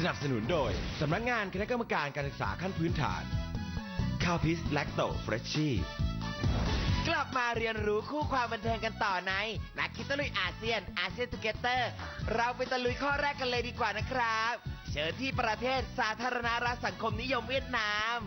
สนับสนุนโดย สำนักงานคณะกรรมการการศึกษาขั้นพื้นฐานข้าวพิสแลคโตเฟรชชี่กลับมาเรียนรู้คู่ความบันเทิงกันต่อในนักคิดตะลุยอาเซียนอาเซียนทูเกเตอร์ เราไปตะลุยข้อแรกกันเลยดีกว่านะครับ เชิญที่ประเทศสาธารณรัฐสังคมนิยมเวียดนาม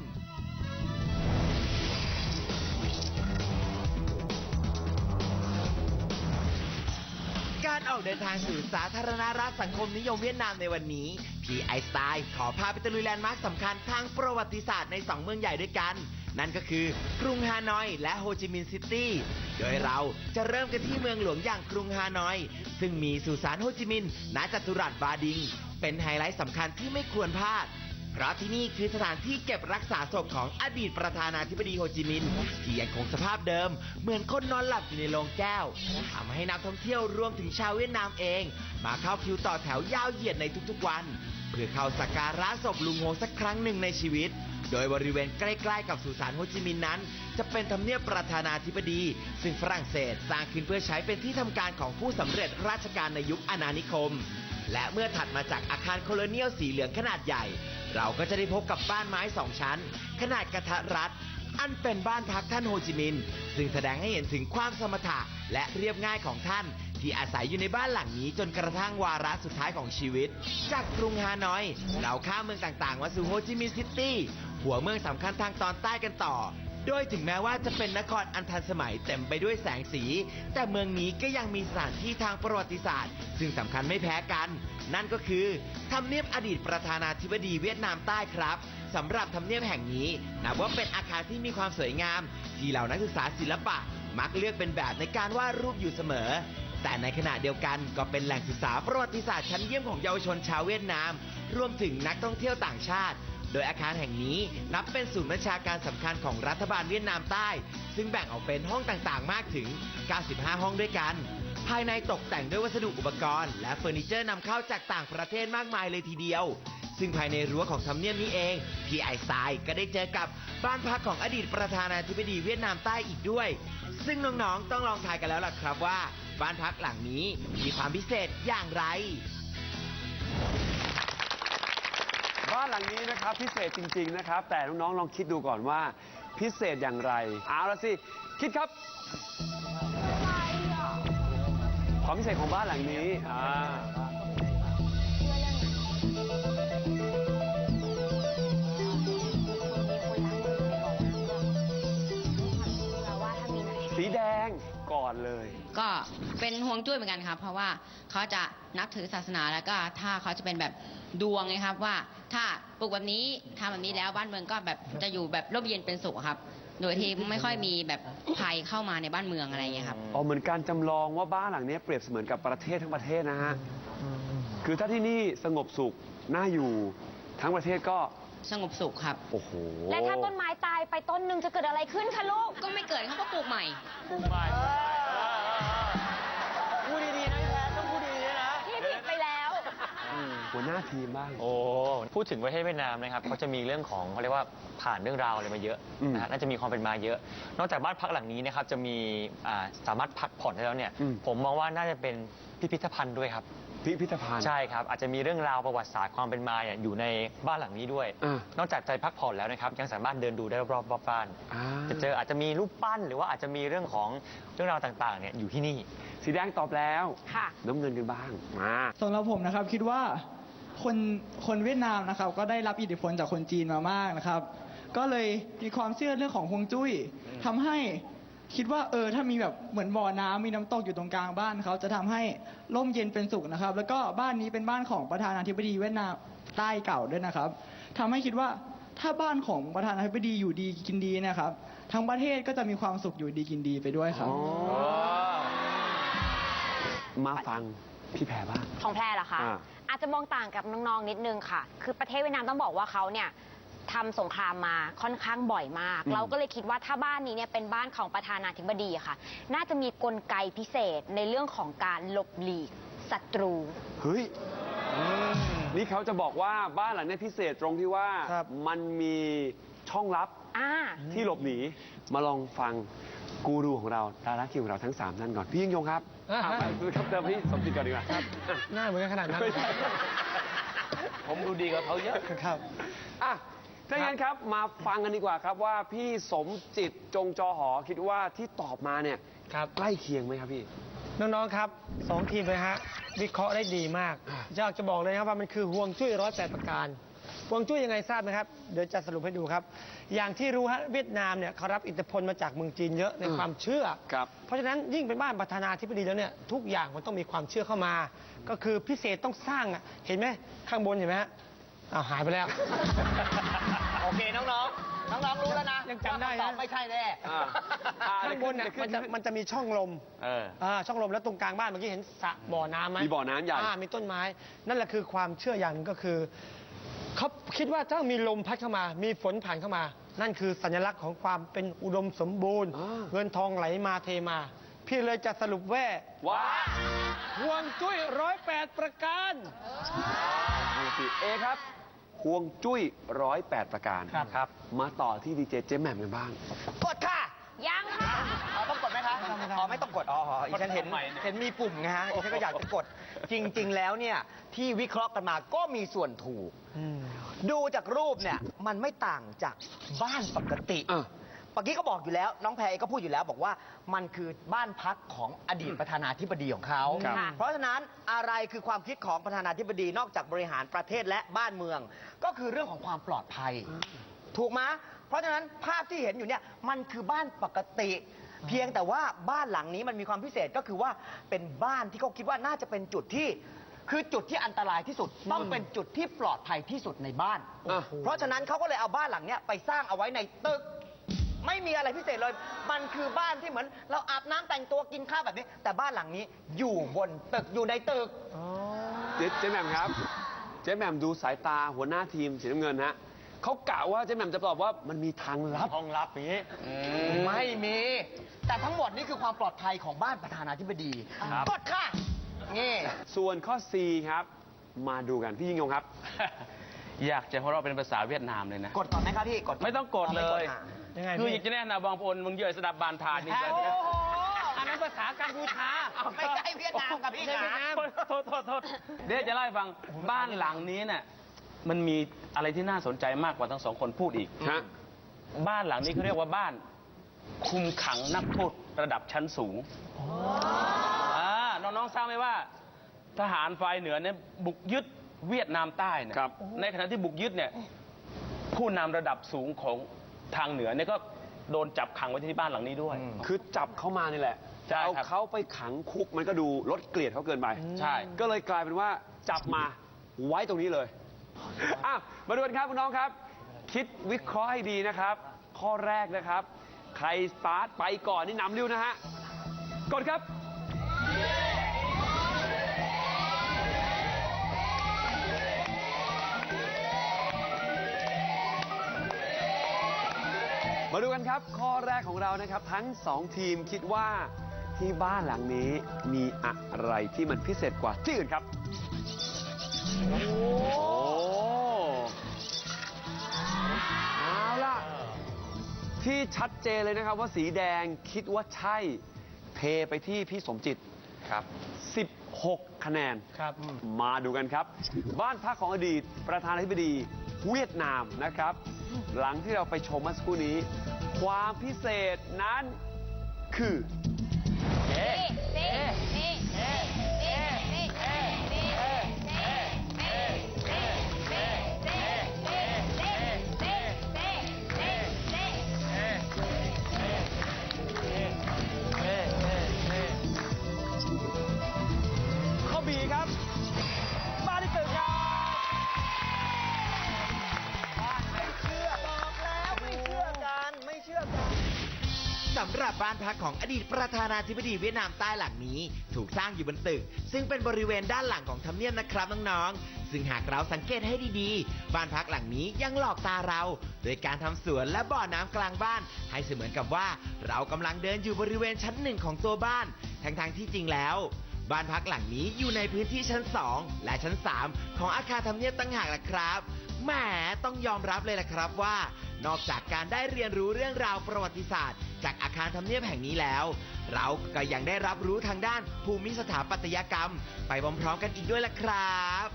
การออกเดินทางสู่สาธารณรัฐสังคมนิยมเวียดนามในวันนี้ พีไอสไตล์ขอพาไปตะลุยแลนด์มาร์คสำคัญทางประวัติศาสตร์ใน 2 เมืองใหญ่ด้วยกัน นั่นก็คือกรุงฮานอยและโฮจิมินห์ซิตี้ โดยเราจะเริ่มกันที่เมืองหลวงอย่างกรุงฮานอย ซึ่งมีสุสานโฮจิมินห์ณจัตุรัสบาดิง เป็นไฮไลท์สำคัญที่ไม่ควรพลาด เพราะที่นี่คือสถานที่เก็บรักษาศพของอดีตประธานาธิบดีโฮจิมินห์ที่ยังคงสภาพเดิม เหมือนคนนอนหลับอยู่ในโรงแก้วทำให้นักท่องเที่ยวรวมถึงชาวเวียดนามเอง มาเข้าคิวต่อแถวยาวเหยียดในทุกๆวัน เพื่อเข้าสักการะศพลุงโฮสักครั้งหนึ่งในชีวิตโดยบริเวณใกล้ๆกับสุสานโฮจิมินห์นั้น จะเป็นทำเนียบประธานาธิบดี ซึ่งฝรั่งเศสสร้างขึ้นเพื่อใช้เป็นที่ทำการของผู้สำเร็จราชการในยุคอาณานิคม และเมื่อถัดมาจากอาคารโคโลเนียลสีเหลืองขนาดใหญ่ เราก็จะได้พบกับบ้านไม้สองชั้น ขนาดกระทัดรัด อันเป็นบ้านพักท่านโฮจิมินห์ซึ่งแสดงให้เห็นถึงความสมถะและเรียบง่ายของท่าน ที่อาศัยอยู่ในบ้านหลังนี้จนกระทั่งวาระสุดท้ายของชีวิต จากกรุงฮานอย เราข้ามเมืองต่างๆมาสู่โฮจิมินห์ซิตี้หัวเมืองสำคัญทางตอนใต้กันต่อ โดยถึงแม้ว่าจะเป็นนครอันทันสมัยเต็มไปด้วยแสงสี แต่เมืองนี้ก็ยังมีสถานที่ทางประวัติศาสตร์ ซึ่งสำคัญไม่แพ้กัน นั่นก็คือทำเนียบอดีตประธานาธิบดีเวียดนามใต้ครับสำหรับทำเนียบแห่งนี้นับว่าเป็นอาคารที่มีความสวยงาม ที่เหล่านักศึกษาศิลปะ มักเลือกเป็นแบบในการวาดรูปอยู่เสมอ แต่ในขณะเดียวกันก็เป็นแหล่งศึกษาประวัติศาสตร์ชั้นเยี่ยมของเยาวชนชาวเวียดนาม รวมถึงนักท่องเที่ยวต่างชาติ โดยอาคารแห่งนี้นับเป็นศูนย์บัญชาการสำคัญของรัฐบาลเวียดนามใต้ ซึ่งแบ่งออกเป็นห้องต่างๆ มากถึง 95 ห้องด้วยกัน ภายในตกแต่งด้วยวัสดุอุปกรณ์ และเฟอร์นิเจอร์นำเข้าจากต่างประเทศมากมายเลยทีเดียว ซึ่งภายในรั้วของทำเนียบนี้เองพี่ไอสไตล์ก็ได้เจอกับบ้านพักของอดีตประธานาธิบดีเวียดนามใต้อีกด้วย ซึ่งน้องๆต้องลองทายกันแล้วล่ะครับว่า บ้านพักหลังนี้มีความพิเศษอย่างไร บ้านหลังนี้นะครับพิเศษจริง ๆนะครับ แต่น้องๆลองคิดดูก่อนว่า พิเศษอย่างไรเอาละสิคิดครับ ความพิเศษของบ้านหลังนี้อ่า อนเลย ก็เป็นห่วงจุ้ยเหมือนกันครับ เพราะว่าเขาจะนับถือศาสนาแล้วก็ถ้าเขาจะเป็นแบบดวงไงครับ ว่าถ้าปลูกแบบนี้ทำแบบนี้แล้วบ้านเมืองก็แบบจะอยู่แบบร่มเย็นเป็นสุขครับ โดยที่ไม่ค่อยมีแบบภัยเข้ามาในบ้านเมืองอะไรอย่างเงี้ยครับ อ๋อเหมือนการจำลองว่าบ้านหลังนี้เปรียบเสมือนกับประเทศทั้งประเทศนะฮะ คือถ้าที่นี่สงบสุขน่าอยู่ทั้งประเทศก็สงบสุขครับ โอ้โหและถ้าต้นไม้ตายไปต้นหนึ่งจะเกิดอะไรขึ้นคะลูก ก็ไม่เกิดเขาก็ปลูกใหม่พูด หัวหน้าทีมบ้าง โอ้ พูดถึงประเทศเวียดนามนะครับเขาจะมีเรื่องของเขาเรียกว่าผ่านเรื่องราวอะไรมาเยอะอืมนะฮะน่าจะมีความเป็นมาเยอะ นอกจากบ้านพักหลังนี้นะครับจะมีอ่าสามารถพักผ่อนได้แล้วเนี่ย อืม ผมมองว่าน่าจะเป็นพิพิธภัณฑ์ด้วยครับ พิพิธภัณฑ์ ใช่ครับ อาจจะมีเรื่องราวประวัติศาสตร์ความเป็นมาเนี่ยอยู่ในบ้านหลังนี้ด้วย อ่านอกจากใจพักผ่อนแล้วนะครับยังสามารถเดินดูได้รอบๆบ้าน อ่าจะเจออาจจะมีรูปปั้นหรือว่าอาจจะมีเรื่องของเรื่องราวต่างๆเนี่ยอยู่ที่นี่ สีแดงตอบแล้ว ค่ะ น้ำเงินกันบ้าง มา สำหรับผมนะครับคิดว่า คนคนเวียดนามนะครับ ก็ได้รับอิทธิพลจากคนจีนมามากนะครับ ก็เลยมีความเชื่อเรื่องของฮวงจุ้ยทำให้คิดว่าเออถ้ามีแบบเหมือนบ่อน้ำมีน้ำตกอยู่ตรงกลางบ้านเขาจะทำให้ร่มเย็นเป็นสุขนะครับ แล้วก็บ้านนี้เป็นบ้านของประธานาธิบดีเวียดนามใต้เก่าด้วยนะครับทำให้คิดว่าถ้าบ้านของประธานาธิบดีอยู่ดีกินดีนะครับ ทั้งประเทศก็จะมีความสุขอยู่ดีกินดีไปด้วยครับมาฟังพี่แพรบ้างของแพรเหรอคะอ่า อาจจะมองต่างกับน้องๆนิดนึงค่ะ คือประเทศเวียดนามต้องบอกว่าเขาเนี่ยทำสงครามมาค่อนข้างบ่อยมากอืมเราก็เลยคิดว่าถ้าบ้านนี้เนี่ยเป็นบ้านของประธานาธิบดีอะค่ะ น่าจะมีกลไกพิเศษในเรื่องของการหลบหลีกศัตรู เฮ้ย นี่เขาจะบอกว่าบ้านหลังนี้พิเศษตรงที่ว่าครับ มันมีช่องลับ อ่า ที่หลบหนีมาลองฟังกูรูของเราดาราคิวของเราทั้ง 3 ท่านก่อน พี่ยิ่งยงครับอ่าเอาไปครับเติมพี่สมจิตก่อนดีกว่าครับหน้าเหมือนกันขนาดนั้นไม่ใช่ผมดูดีกว่าเขาเยอะ ครับ อะถ้างั้นครับมาฟังกันดีกว่าครับว่าพี่สมจิตจงจอหอคิดว่าที่ตอบมาเนี่ยครับ ใกล้เคียงไหมครับพี่ น้องๆครับสองทีมเลยฮะวิเคราะห์ได้ดีมากอ่าอยากจะบอกเลยนะครับว่ามันคือห่วงจุ้ยร้อยแปดประการห่ วงจุ้ยยังไงทราบไหมครับ เดี๋ยวจะสรุปให้ดูครับ อย่างที่รู้ฮะเวียดนามเนี่ยเขารับอิทธิพลมาจากเมืองจีนเยอะในความเชื่อ ครับเพราะฉะนั้นยิ่งเป็นบ้านประธานาธิบดีแล้วเนี่ยทุกอย่างมันต้องมีความเชื่อเข้ามา ก็คือพิเศษต้องสร้างอะเห็นไหมข้างบนเห็นไหมฮะอ้าวหายไปแล้ว โอเคน้องๆ น้องๆรู้แล้วนะยังจำได้นะ ว่าคำตอบไม่ใช่แน่ อ่าอ่า ข้างบนเนี่ยเดี๋ยวขึ้มันนจะมันจะมีช่องลม เออ อ่าช่องลมแล้วตรงกลางบ้านเมื่อกี้เห็นสระบ่อน้ำไหมมีบ่อน้ำใหญ่อ่ามีต้นไม้ นั่นแหละคือความเชื่ออย่างหนึงก็คือ เขาคิดว่าถ้ามีลมพัดเข้ามา มีฝนผ่านเข้ามา นั่นคือสัญลักษณ์ของความเป็นอุดมสมบูรณ์อ่าเงินทองไหลมาเทมา พี่เลยจะสรุปแว่าว้าห่วงจุ้ยร้อยแปดประการเอาสิเอครับห่วงจุ้ยร้อยแปดประการครับครับมาต่อที่ดีเจเจ๊แหม่มกันบ้าง กดค่ะ ยังค่ะเอาต้องกดไหมคะอ๋อไม่ต้องกดอ๋ออ๋ออีฉันเห็นเห็นมีปุ่มไงฮะอีฉันก็อยากจะกดจริง ๆ แล้วเนี่ยที่วิเคราะห์กันมาก็มีส่วนถูก ดูจากรูปเนี่ยมันไม่ต่างจากบ้านปกติอะเมื่อกี้ก็บอกอยู่แล้ว น้องแพรเองก็พูดอยู่แล้วบอกว่ามันคือบ้านพักของอดีตประธานาธิบดีของเขาครับเพราะฉะนั้นอะไรคือความคิดของประธานาธิบดีนอกจากบริหารประเทศและบ้านเมือง ก็คือเรื่องของความปลอดภัย ถูกไหมเพราะฉะนั้นภาพที่เห็นอยู่เนี่ยมันคือบ้านปกติ เพียงแต่ว่าบ้านหลังนี้มันมีความพิเศษก็คือว่าเป็นบ้านที่เขาคิดว่าน่าจะเป็นจุดที่ คือจุดที่อันตรายที่สุดต้องเป็นจุดที่ปลอดภัยที่สุดในบ้าน อะ เพราะฉะนั้นเขาก็เลยเอาบ้านหลังเนี้ยไปสร้างเอาไว้ในตึก ไม่มีอะไรพิเศษเลย มันคือบ้านที่เหมือน เราอาบน้ำแต่งตัวกินข้าวแบบนี้ แต่บ้านหลังนี้อยู่บนตึกอยู่ในตึก เจ๊เจ๊แหม่มครับ เจ๊แหม่มดูสายตาหัวหน้าทีมสีน้ำเงินฮะ เขากะว่าเจ๊แหม่มจะตอบว่ามันมีทางลับ ห้องลับอย่างนี้ ไม่มี แต่ทั้งหมดนี่คือความปลอดภัยของบ้านประธานาธิบดีครับ กดค่ะนี่ส่วนข้อ C ครับ มาดูกันพี่ยิ่งยงครับ อยากจะเพราะเราเป็นภาษาเวียดนามเลยนะ กดก่อนไหมครับพี่กดไม่ต้องกดเลยอาไม่กดอะยังไงคือพี่อยากจะแนะนำบางคนมึงเยอะสดับบานทานนี่โอ้โหอันนั้นภาษากัมพูชาไม่ใช่เวียดนามกับพี่ไม่ใช่เวียดนะนามโทษโทษโทษเดี๋ยวจะเล่าให้ฟังบ้านหลังนี้เนี่ย มันมีอะไรที่น่าสนใจมากกว่าทั้งสองคนพูดอีก ฮะ บ้านหลังนี้เขาเรียกว่าบ้าน คุมขังนักโทษระดับชั้นสูงอ่าน้องๆทราบไหมว่า ทหารฝ่ายเหนือเนี่ยบุกยึดเวียดนามใต้เนี่ยครับ ในขณะที่บุกยึดเนี่ยผู้นำระดับสูงของทางเหนือเนี่ยก็โดนจับขังไว้ที่บ้านหลังนี้ด้วย คือจับเข้ามานี่แหละใช่เอาครับ เขาไปขังคุกมันก็ดูลดเกลียดเขาเกินไป ใช่ ก็เลยกลายเป็นว่าจับมาไว้ตรงนี้เลย อะมาดูกันครับคุณน้องครับ คิดวิเคราะห์ให้ดีนะครับ ข้อแรกนะครับ ใครสตาร์ทไปก่อนนี่นำเร็วนะฮะกดครับ มาดูกันครับ ข้อแรกของเรานะครับ ทั้งสองทีมคิดว่าที่บ้านหลังนี้มีอะไรที่มันพิเศษกว่าที่อื่นครับ โอ้ ที่ชัดเจนเลยนะครับว่าสีแดงคิดว่าใช่เทไปที่พี่สมจิตครับ 16 คะแนน ครับ มาดูกันครับ บ้านพักของอดีตประธานาธิบดีเวียดนามนะครับ หลังที่เราไปชมเมื่อสักครู่นี้ ความพิเศษนั้นคือ นี่นี่นี่นี่ หรับบ้านพักของอดีตประธานาธิบดีเวียดนามใต้หลังนี้ ถูกสร้างอยู่บนตึก ซึ่งเป็นบริเวณด้านหลังของทำเนียบนะครับน้องๆ ซึ่งหากเราสังเกตให้ดีๆ บ้านพักหลังนี้ยังหลอกตาเรา โดยการทำสวนและบ่อน้ำกลางบ้าน ให้เสมือนกับว่าเรากำลังเดินอยู่บริเวณชั้นหนึ่งของตัวบ้าน ทั้งๆที่จริงแล้วบ้านพักหลังนี้อยู่ในพื้นที่ชั้น 2 และชั้น 3 ของอาคารทำเนียบตั้งหากล่ะครับ แหมต้องยอมรับเลยละครับว่า นอกจากการได้เรียนรู้เรื่องราวประวัติศาสตร์ จากอาคารทำเนียบแห่งนี้แล้ว เราก็ยังได้รับรู้ทางด้านภูมิสถาปัตยกรรม ไปพร้อมๆกันอีกด้วยละครับ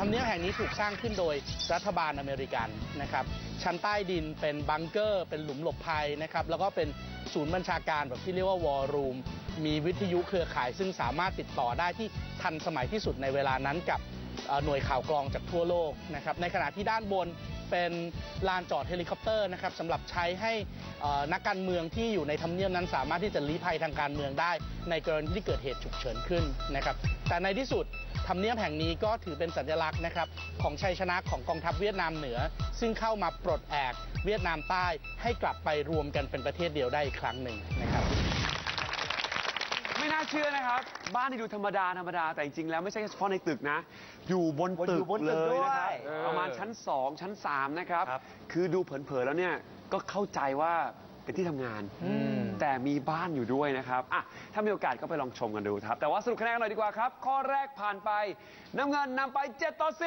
ทำเนียบแห่งนี้ถูกสร้างขึ้นโดยรัฐบาลอเมริกันนะครับ ชั้นใต้ดินเป็นบังเกอร์ เป็นหลุมหลบภัยนะครับ แล้วก็เป็นศูนย์บัญชาการแบบที่เรียกว่าวอลลุ่มมีวิทยุเครือข่าย ซึ่งสามารถติดต่อได้ที่ทันสมัยที่สุดในเวลานั้นกับ หน่วยข่าวกรองจากทั่วโลกนะครับในขณะที่ด้านบนเป็นลานจอดเฮลิคอปเตอร์นะครับสำหรับใช้ให้นักการเมืองที่อยู่ในทำเนียบนั้นสามารถที่จะลี้ภัยทางการเมืองได้ ในกรณีที่เกิดเหตุฉุกเฉินขึ้นนะครับแต่ในที่สุดทำเนียบแห่งนี้ก็ถือเป็นสัญลักษณ์นะครับของชัยชนะของกองทัพเวียดนามเหนือ ซึ่งเข้ามาปลดแอกเวียดนามใต้ให้กลับไปรวมกันเป็นประเทศเดียวได้อีกครั้งหนึ่งนะครับ ไม่น่าเชื่อนะครับ บ้านที่ดูธรรมดาธรรมดาแต่จริงๆแล้วไม่ใช่เฉพาะในตึกนะ อยู่บนตึอกยู่บนตึเลกยด้วยนะครับเออประมาณชั้น 2 ชั้น 3 นะครับครับ คือดูเผินๆแล้วเนี่ยก็เข้าใจว่าเป็นที่ทำงาน แต่มีบ้านอยู่ด้วยนะครับอะถ้ามีโอกาสก็ไปลองชมกันดูครับ แต่ว่าสรุปคะแนนกันหน่อยดีกว่าครับ ข้อแรกผ่านไปน้ำเงินนำไป 7 ต่อ 4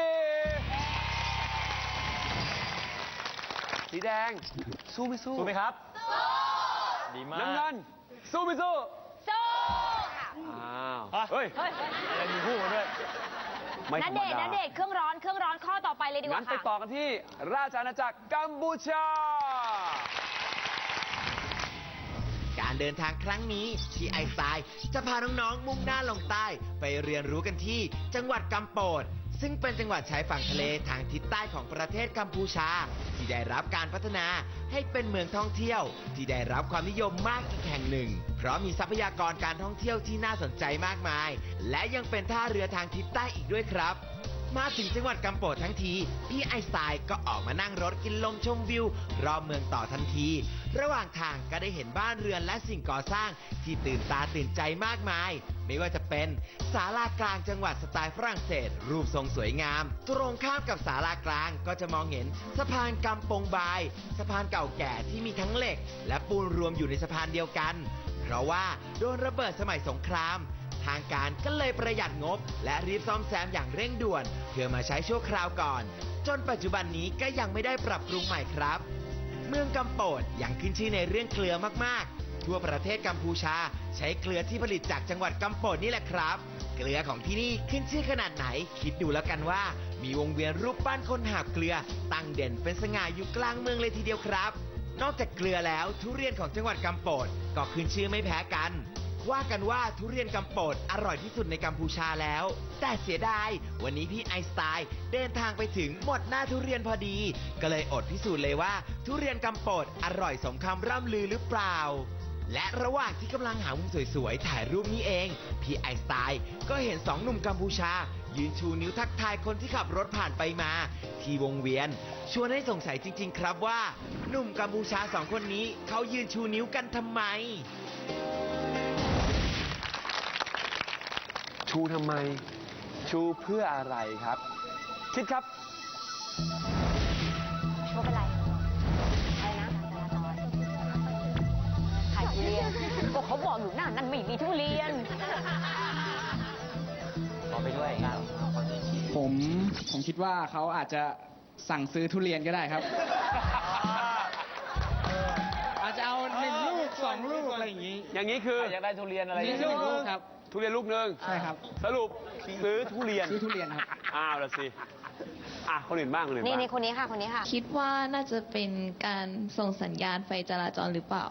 สีแดง สู้ไม่สู้ สู้ไหมครับ ดีมาก น้ำเงิน สู้ไม่สู้สู้ค่ะ อ้าวอะเฮ้ยเฮ้ยอะไรมีคู่มาด้วยไม่ธรนัรเดมชน์ดานัเดชน์เครื่องร้อนเครื่องร้อนข้อต่อไปเลยดีกงั้ว่านไปค่ะต่อกันที่ราชอาณาจักรกัมพูชา การเดินทางครั้งนี้ที่ไอซ์ไซด์จะพาน้องๆมุ่งหน้าลงใต้ ไปเรียนรู้กันที่จังหวัดกัมโปด ซึ่งเป็นจังหวัดชายฝั่งทะเลทางทิศใต้ของประเทศกัมพูชา ที่ได้รับการพัฒนาให้เป็นเมืองท่องเที่ยว ที่ได้รับความนิยมมากอีกแห่งหนึ่ง เพราะมีทรัพยากรการท่องเที่ยวที่น่าสนใจมากมาย และยังเป็นท่าเรือทางทิศใต้อีกด้วยครับ มาถึงจังหวัดกัมโปดทั้งที พี่ไอสไตล์ก็ออกมานั่งรถกินลมชมวิว รอบเมืองต่อทันที ระหว่างทางก็ได้เห็นบ้านเรือนและสิ่งก่อสร้าง ที่ตื่นตาตื่นใจมากมาย ไม่ว่าจะเป็นศาลากลางจังหวัดสไตล์ฝรั่งเศส รูปทรงสวยงาม ตรงข้ามกับศาลากลางก็จะมองเห็นสะพานกำปงบาย สะพานเก่าแก่ที่มีทั้งเหล็ก และปูนรวมอยู่ในสะพานเดียวกัน เพราะว่าโดนระเบิดสมัยสงคราม ทางการก็เลยประหยัดงบ และรีบซ่อมแซมอย่างเร่งด่วน เพื่อมาใช้ชั่วคราวก่อน จนปัจจุบันนี้ก็ยังไม่ได้ปรับปรุงใหม่ครับ เมืองกัมโปดยังขึ้นชื่อในเรื่องเกลือมากๆ ทั่วประเทศกัมพูชา ใช้เกลือที่ผลิตจากจังหวัดกัมโปดนี่แหละครับ เกลือของที่นี่ขึ้นชื่อขนาดไหน คิดดูแล้วกันว่า มีวงเวียนรูปปั้นคนหาบเกลือ ตั้งเด่นเป็นสง่าอยู่กลางเมืองเลยทีเดียวครับนอกจากเกลือแล้วทุเรียนของจังหวัดกัมโปดก็ขึ้นชื่อไม่แพ้กัน ว่ากันว่าทุเรียนกัมโปดอร่อยที่สุดในกัมพูชาแล้ว แต่เสียดาย วันนี้พี่ไอสไตล์เดินทางไปถึงหมดหน้าทุเรียนพอดี ก็เลยอดพิสูจน์เลยว่า ทุเรียนกัมโปดอร่อยสมคำร่ำลือหรือเปล่า และระหว่างที่กำลังหามุมสวยๆ ถ่ายรูปนี้เอง พี่ไอสไตล์ก็เห็นสองหนุ่มกัมพูชา ยืนชูนิ้วทักทายคนที่ขับรถผ่านไปมา ที่วงเวียน ชวนให้สงสัยจริง ๆ ครับว่าหนุ่มกัมพูชาสองคนนี้เขายืนชูนิ้วกันทำไม ชูทำไม ชูเพื่ออะไรครับ คิดครับ ไม่เป็นไร อะไรนะขายทุเรียนก็เขาบอกอยู่หน้านั้นไม่มีทุเรียน ขอไปด้วยครับผมผมคิดว่าเขาอาจจะสั่งซื้อทุเรียนก็ได้ครับ อาจจะเอาหนึ่งลูกสองลูกอะไรอย่างนี้อย่างนี้คืออยากได้ทุเรียนอะไรหนึ่งลูกครับ ทุเรียนลูกหนึ่งใช่ครับ สรุปซื้อทุเรียน ซื้อทุเรียนครับ อ้าวละสิ อะ คนอื่นบ้างคนอื่นนี่บ้างนี่คนนี้ค่ะคนนี้ค่ะ คิดว่าน่าจะเป็นการส่งสัญญาณไฟจราจรหรือเปล่า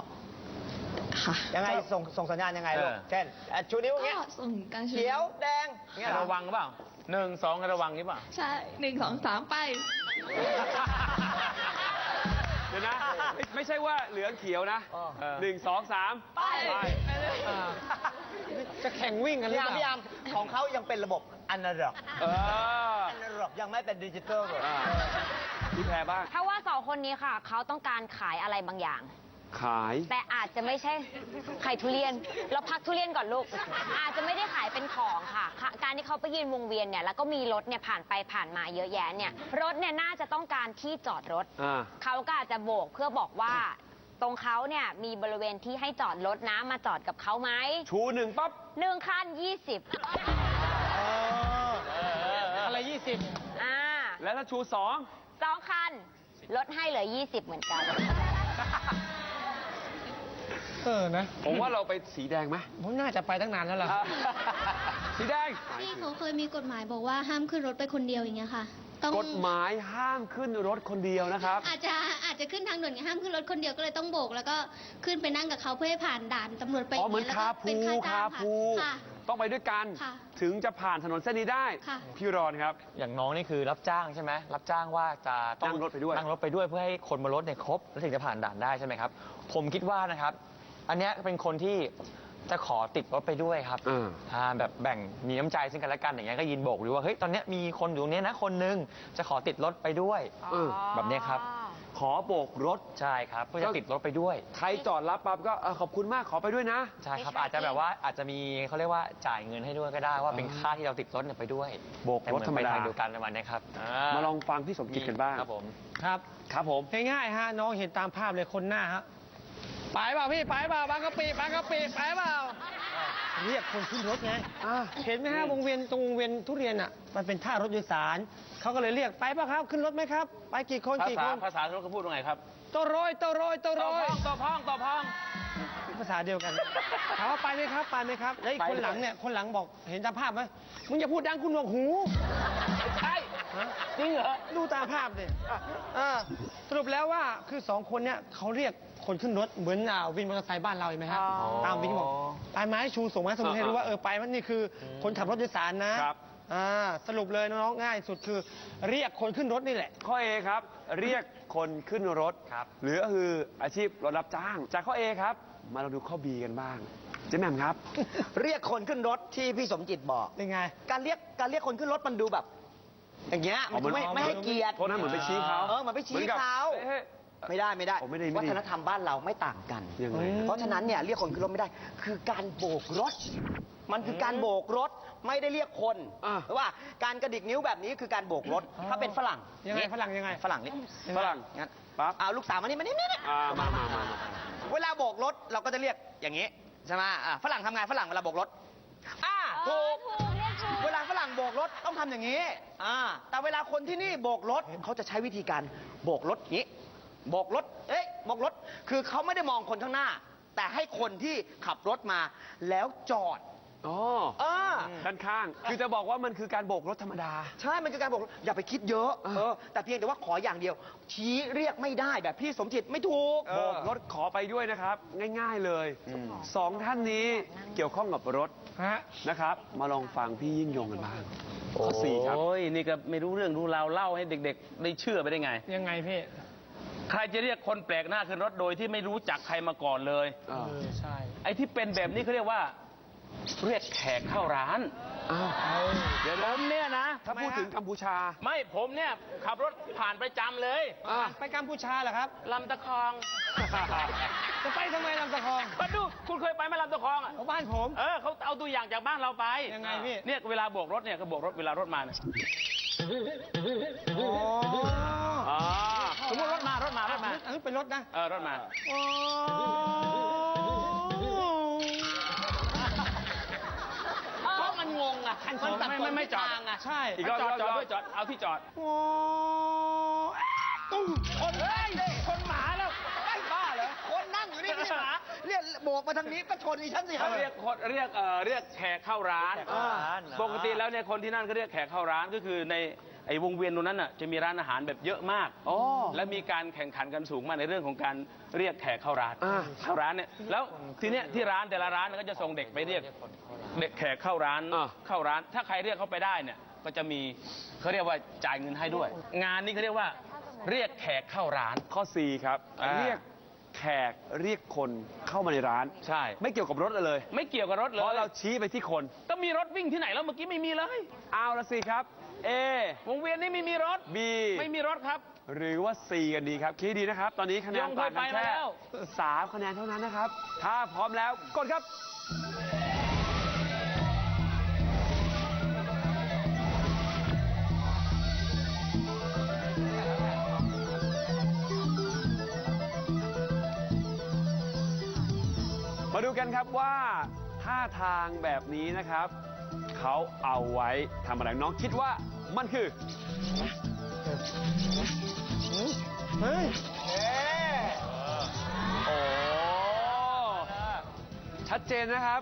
ค่ะยังไงส่งส่งสัญญาณยังไงลูก เช่นอะชูนิ้วอย่างเงี้ยก็ส่งการชูเขียวแดงเงี้ยเหรอระวังหรือเปล่าหนึ่งสองให้ระวังนี่เปล่า ใช่หนึ่งสองสามไปเดี๋ ยวนะไม่ไม่ใช่ว่าเหลืองเขียวนะอ๋อหนึ่งสองสามไปจะแข่งวิ่งกันหรืพี่ออาเปร์มล่าพี่อาร์มของเขายังเป็นระบบอนาล็อกเอออนาล็อกยังไม่เป็นดิจิตอลเลย อ่าพี่แพรบ้าง ถ้าว่าสองคนนี้ค่ะ เขาต้องการขายอะไรบางอย่าง ขาย แต่อาจจะไม่ใช่ขายทุเรียน เราพักทุเรียนก่อนลูก อาจจะไม่ได้ขายเป็นของค่ะค่ะการที่เขาไปยืนวงเวียนเนี่ยแล้วก็มีรถเนี่ยผ่านไปผ่านมาเยอะแยะเนี่ยรถเนี่ยน่าจะต้องการที่จอดรถ อ่า เขาก็อาจจะโบกเพื่อบอกว่า ตรงเขาเนี่ยมีบริเวณที่ให้จอดรถนะมาจอดกับเขาไหมชูหนึ่งปั๊บหนึ่งคันยี่สิบอะไรยี่สิบอ่าแล้วถ้าชูสองสองคันลดให้เหลือยี่สิบเหมือนกัน เออนะผมว่าเราไปสีแดงไหมผมน่าจะไปตั้งนานแล้วล่ะอะ สีแดง ที่เขาเคยมีกฎหมายบอกว่าห้ามขึ้นรถไปคนเดียวอย่างเงี้ยค่ะต้องกฎหมายห้ามขึ้นรถคนเดียวนะครับ อาจจะอาจจะขึ้นทางด่วนไงห้ามขึ้นรถคนเดียวก็เลยต้องโบก แล้วก็ขึ้นไปนั่งกับเขาเพื่อให้ผ่านด่านตำรวจไปอ๋อเหมือนแล้วคาก็พูเป็นค่าจ้างคาพูค่ะต้องไปด้วยกันค่ะถึงจะผ่านถนนเส้นนี้ได้ค่ะพี่รอนครับ อย่างน้องนี่คือรับจ้างใช่ไหมรับจ้างว่าจะต้องนั่งรถไปด้วยนั่งรถไปด้วยเพื่อให้คนบนรถเนี่ยครบแล้วถึงจะผ่านด่านได้ใช่ไหมครับ ผมคิดว่านะครับ อันเนี้ยเป็นคนที่จะขอติดรถไปด้วยครับอ่าอ่าแบบแบ่งมีน้ำใจซึ่งกันและกันอย่างเงี้ยก็ยินโบกหรือว่าเฮ้ยตอนเนี้ยมีคนอยู่ตรงเนี้ยนะคนนึงจะขอติดรถไปด้วย เออ แบบเนี้ยครับ ขอโบกรถ ใช่ครับเพื่อจะติดรถไปด้วย ใครจอดรับปั๊บก็เออขอบคุณมากขอไปด้วยนะ ใช่ครับอาจจะแบบว่าอาจจะมีเขาเรียกว่าจ่ายเงินให้ด้วยก็ได้ว่าเป็นค่าที่เราติดรถเนี่ยไปด้วยโบกรถแต่ธรรมเหอนดาไปทางเดียวกันประมาณเนี้ยครับมาลองฟังพี่สมจิตกันบ้าง ครับผม ครับ ครับผม ง่ายๆฮะน้องเห็นตามภาพเลยคนหน้าฮะ ไปเปล่าพี่ไปเปล่าบางกะปิบางกะปิไปเปล่าเรียกคนขึ้นรถไงเห็นไหมฮะวงเวียนตรงวงเวียนทุเรียนอะ มันเป็นท่ารถโดยสารเขาก็เลยเรียกไปเปล่าครับ ขึ้นรถไหมครับ ไปกี่คนภากี่ษาคนภาษาเขาก็พูดว่าไงครับโตโรยโตโรยโตโรต่อยพ้องต่อพ้องต่อพ้อง ภาษาเดียวกันถามว่าไปไหมครับไปไหมครับแล้วอีกคนหลังเนี่ยคนหลังบอกเห็นตามภาพไหมมึงอย่าพูดดังคุณหนวกหูใช่จริงเหรอดูตามภาพดิเออสรุปแล้วว่าคือสองคนเนี่ยเขาเรียก คนขึ้นรถเหมือนอ่าวินมอเตอร์ไซค์บ้านเราเห็นไหมฮะอ๋อตามวินบอกไปไม้ชูส่งไม้สมุนให้รู้ว่าเออไปมันนี่คืออคนขับรถโดยสารนะครับ อ่าสรุปเลยน้องๆง่ายสุดคือ เรียกคนขึ้นรถนี่แหละ ข้อ A ครับ เรียกคนขึ้นรถครับหรือก็คืออาชีพรถรับจ้าง จากข้อ A ครับ มาเราดูข้อ B กันบ้างเจ๊แหม่มครับ เรียกคนขึ้นรถที่พี่สมจิตบอก เป็นไง การเรียกการเรียกคนขึ้นรถมันดูแบบ อย่างเงี้ยมันอ๋อมันไม่ไม่ให้เกียรติ โทษนะเหมือนไปชี้เขาเออเหมือนไปชี้หกับเขาเอ๊ะ ไม่ได้ไม่ได้ผมไม่ได้ไม่ดีวัฒนธรรมบ้านเราไม่ต่างกันยังไงเพราะฉะนั้นเนี่ยเรียกคนขึ้นรถไม่ได้ คือการโบกรถ มันคือการโบกรถไม่ได้เรียกคนอะเพราะว่าการกระดิกนิ้วแบบนี้คือการโบกรถถ้าเป็นฝรั่งยังไงนี่ฝรั่งยังไง ฝรั่งนี่ฝรั่งงั้นปั๊บ เอาลูกสาวมานี่มานี่นี่นี่ อ่ามามามามา เวลาโบกรถเราก็จะเรียกอย่างนี้ใช่ไหมอะฝรั่งทำไงฝรั่งเวลาโบกรถอ่าถูกเวลาฝรั่งโบกรถต้องทำอย่างนี้อ่าแต่เวลาคนที่นี่โบกรถเขาจะใช้วิธีการโบกรถอย่างนี้ โบกรถ เอ๊ะโบกรถ คือเขาไม่ได้มองคนข้างหน้า แต่ให้คนที่ขับรถมาแล้วจอดอ๋ออ่าด้านข้าง คือจะบอกว่ามันคือการโบกรถธรรมดา ใช่ มันคือการโบกรถอย่าไปคิดเยอะ เออ แต่เพียงแต่ว่าขออย่างเดียว ชี้เรียกไม่ได้แบบพี่สมจิตไม่ถูก โบกรถขอไปด้วยนะครับ ง่ายๆเลยสองท่านนี้เกี่ยวข้องกับรถฮะ นะครับ มาลองฟังพี่ยิ่งยงกันบ้างข้อสี่ครับ โอ้ยนี่ก็ไม่รู้เรื่องรู้ราวเล่าให้เด็ก ๆ ได้เชื่อไปได้ไง ยังไงพี่ ใครจะเรียกคนแปลกหน้าขึ้นรถโดยที่ไม่รู้จักใครมาก่อนเลยอ่าเออใช่ไอ้ที่เป็นแบบนี้เขาเรียกว่า เรียกแขกเข้าร้านอ้าวเดี๋ยวผนะมเนี่ยนะ ถ้าพูดถึงกัมพูชา ไม่ผมเนี่ยขับรถผ่านประจำเลยอ่าไปกัมพูชาเหรอครับ ลำตะคอง จะไปทำไมลำตะคองมาดูคุณเคยไปไหมลำตะคองอะเอาบ้านผม เออเขาเอาตัวอย่างจากบ้านเราไปยังไงพี่ เนี่ยเวลาโบกรถเนี่ยก็โบกรถเวลารถมาเนี่ยอ๋ออ่า สมมติรถมารถมารถมาอันนี้เป็นรถนะเออรถมาอ๋อเพราะมันงงอะขั้นตมัอนนไม่ไม่ไม่จอดใช่อีกรอบจอดอีกจรออบดด้วยจอดเอาที่จอดโอ้ตุ้มคนเฮ้ยคนหมา หมาเรียกโบกมาทางนี้ก็ชนอีฉันสิครัเขาบเรียกคนเรียกเอ่อเรียกแขกเข้าร้าน แขกเข้าร้านปกติแล้วเนี่ยคนที่นั่นเขาเรียกแขกเข้าร้านก็คือในไอ้วงเวียนตรงนั้นน่ะจะมีร้านอาหารแบบเยอะมากอ๋อและมีการแข่งขันกันสูงมากในเรื่องของการเรียกแขกเข้าร้านอ่าเข้าร้านเนี่ยแล้วทีเนี้ยที่ร้านแต่ละร้านเนี่ยก็จะส่งเด็กไปเรียกเด็กแขกเข้าร้านอ่าเข้าร้าน ถ้าใครเรียกเขาไปได้เนี่ยก็จะมีเขาเรียกว่าจ่ายเงินให้ด้วย งานนี้เขาเรียกว่า เรียกแขกเข้าร้าน ข้อ 4 ครับ อ่า เรียก แขกเรียกคนเข้ามาในร้าน ใช่ ไม่เกี่ยวกับรถเลย ไม่เกี่ยวกับรถเลยเพราะเราชี้ไปที่คน ต้องมีรถวิ่งที่ไหนแล้วเมื่อกี้ไม่มีเลย เอาละสิครับ A วงเวียนนี้ไม่มีรถ B ไม่มีรถครับ หรือว่า C กันดีครับคิดดีนะครับ ตอนนี้คะแนนยงเคต่ายงไปกันมาแค่แล้วสามคะแนนเท่านั้นนะครับ ถ้าพร้อมแล้วกดครับูกันครับว่าท่าทางแบบนี้นะครับ เขาเอาไว้ทำอะไรน้องคิดว่ามันคือ เฮ้ยโอ้ชัดเจนนะครับ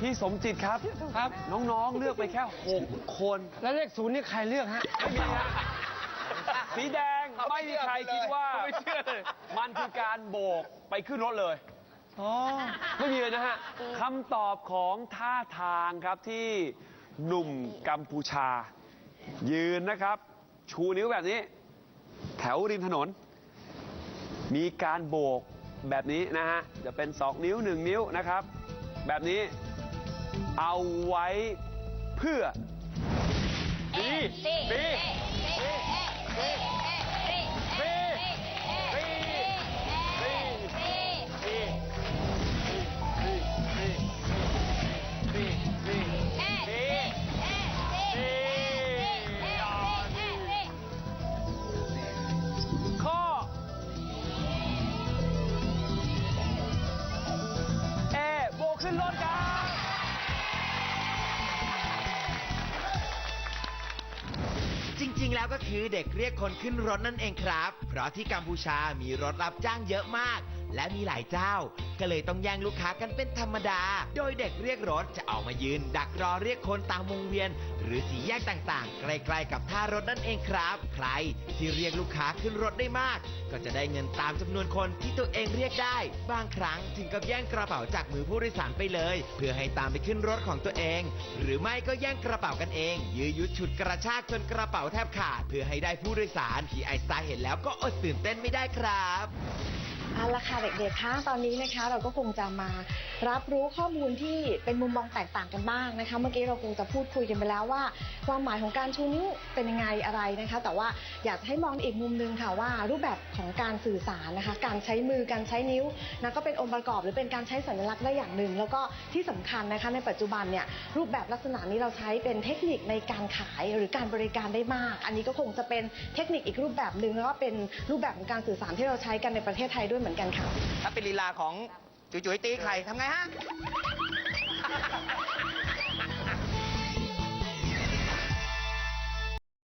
พี่สมจิตครับครับ น้องๆเลือกไปแค่ 6 คน แล้วเลขศูนย์นี่ใครเลือกฮะไม่มีฮะสีแดงไม่มีใครคิดว่า มันคือการโบกไปขึ้นรถเลย อ๋อ ไม่มีเลยนะฮะคำตอบของท่าทางครับที่หนุ่มกัมพูชา ยืนนะครับ ชูนิ้วแบบนี้ แถวริมถนน มีการโบกแบบนี้นะฮะ จะเป็นสองนิ้วหนึ่งนิ้วนะครับ แบบนี้เอาไว้เพื่อ B B B B B ขึ้นรถครับ จริงๆ แล้วก็คือเด็กเรียกคนขึ้นรถนั่นเองครับ เพราะที่กัมพูชามีรถรับจ้างเยอะมาก และมีหลายเจ้า ก็เลยต้องแย่งลูกค้ากันเป็นธรรมดา โดยเด็กเรียกรถจะออกมายืน ดักรอเรียกคนตามวงเวียน หรือสีแยกต่างๆ ใกล้ๆกับท่ารถนั่นเองครับ ใครที่เรียกลูกค้าขึ้นรถได้มาก ก็จะได้เงินตามจำนวนคนที่ตัวเองเรียกได้ บางครั้งถึงกับแย่งกระเป๋าจากมือผู้โดยสารไปเลย เพื่อให้ตามไปขึ้นรถของตัวเอง หรือไม่ก็แย่งกระเป๋ากันเอง ยื้อยุดฉุดกระชากจนกระเป๋าแทบขาด เพื่อให้ได้ผู้โดยสารที่ไอสไตล์เห็นแล้วก็อดตื่นเต้นไม่ได้ครับ เอาละค่ะเด็กๆคะตอนนี้นะคะ เราก็คงจะมารับรู้ข้อมูลที่เป็นมุมมองแตกต่างกันบ้างนะคะ เมื่อกี้เราคงจะพูดคุยกันไปแล้วว่า ความหมายของการชูนิ้วเป็นยังไงอะไรนะคะ แต่ว่าอยากให้มองอีกมุมนึงค่ะว่า รูปแบบของการสื่อสารนะคะ การใช้มือการใช้นิ้วนะก็เป็นองค์ประกอบหรือเป็นการใช้สัญลักษณ์ได้อย่างหนึ่ง แล้วก็ที่สำคัญนะคะ ในปัจจุบันเนี่ยรูปแบบลักษณะนี้เราใช้เป็นเทคนิคในการขายหรือการบริการได้มาก อันนี้ก็คงจะเป็นเทคนิคอีกรูปแบบหนึ่งแล้วก็เป็นรูปแบบของการสื่อสารที่เราใช้กันในประเทศไทยด้วยเหมือนกันค่ะ ถ้าเป็นลีลาของจุ๋ยๆตีไข่ทำไงฮะ